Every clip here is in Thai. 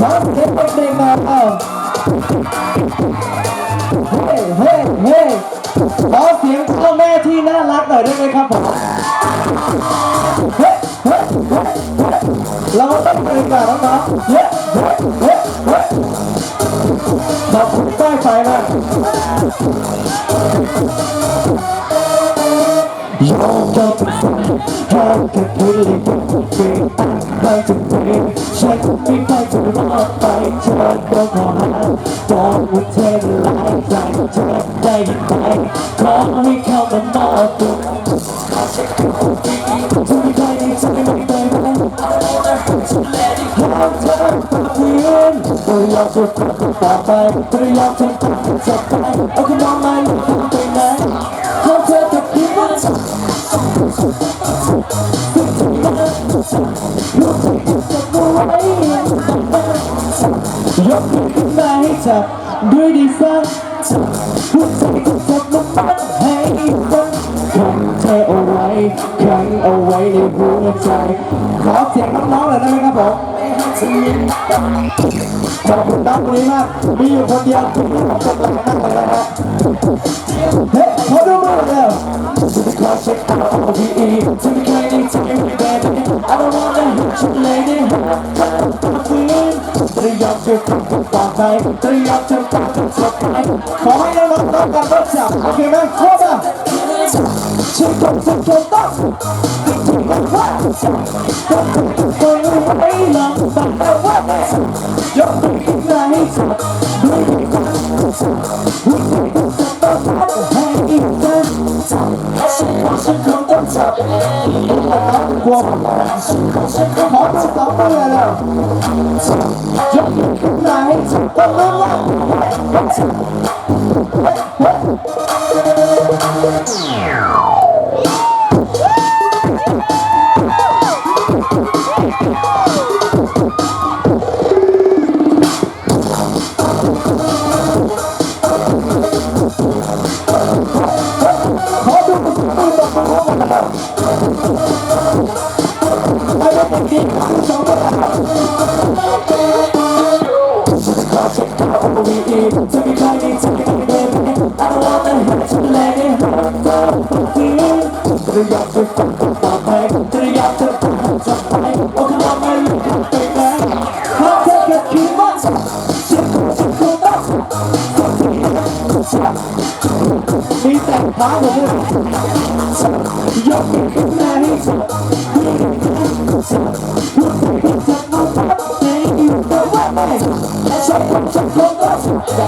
ขอสียงเด็กๆหน่อยเอาเฮ้เฮ้เฮ้ขอเสียงพ่อแม่ที่น่ารักหน่อยได้ไหมครับผมเฮ้เฮ้เฮ้เราต้องไปกันน้องๆเฮ้เฮ้เฮ้เฮ้ขอบคุณป้ายไฟมากยอมจะเป็นฝันหากแค่พูดเลย ก็คงเป็นครจะเป็นฉันไม่ไปจะรอดไปเธอก็ขอหาตอนวันเธอหลายใจเธอได้ยินไหมขอให้เข้ามามอบตัวจะมีใครในใจไม่ได้ไหมหากเธอปากเพียนก็อยากจะฟังต่อไปก็อยากจะฟังจะไปเอาคุณมองมาอยู่ ยกมือขึ้นมาให้จับด้วยดีสักหัวใจก็จับมันมัดให้ฟังขังเธอเอาไว้ขังเอาไว้ในหัวใจ ขอเสียงน้องๆหน่อยได้ไหมครับผมขอบคุณน้องคนนี้มาก มีอยู่คนเดียวที่ผมกำลังนั่งเลยนะฮะเฮ้ยขอดูมือเร็วขอเช็คเอาเอ lady ฟื้นเตรียมจะทำกันต่อไปเตรียมจะทำกันต่อไปขอให้น้องต้องการรับจับโอเคไหมครบอะเช็คก่อนเช็คก่อนต้องถึงมันว่าต้องต้องไม่ลองต้องแต่ว่ายกมือขึ้นมาให้จับด้วยกันหัวใจก็จะต้องพัดให้อีกครั้งฉันฉันคงต้องจับ ก ไอ้เด็กดีส Hey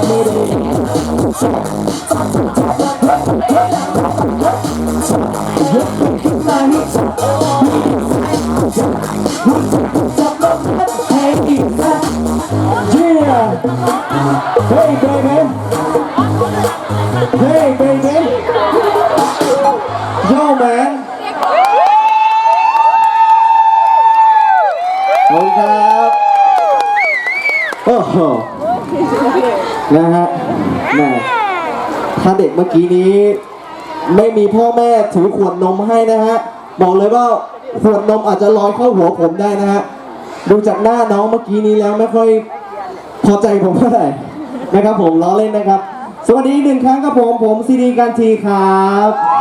baby. Hey baby. Yo man. นะฮะแม่ถ้าเด็กเมื่อกี้นี้ ไม่มีพ่อแม่ถือขวดนมให้นะฮะ บอกเลยว่าขวดนมอาจจะลอยเข้าหัวผมได้นะฮะ ดูจากหน้าน้องเมื่อกี้นี้แล้วไม่ค่อยพอใจผมเท่าไหร่นะครับผมล้อเล่นนะครับ สวัสดีอีกหนึ่งครั้งครับผมผมซีดีกันทีครับ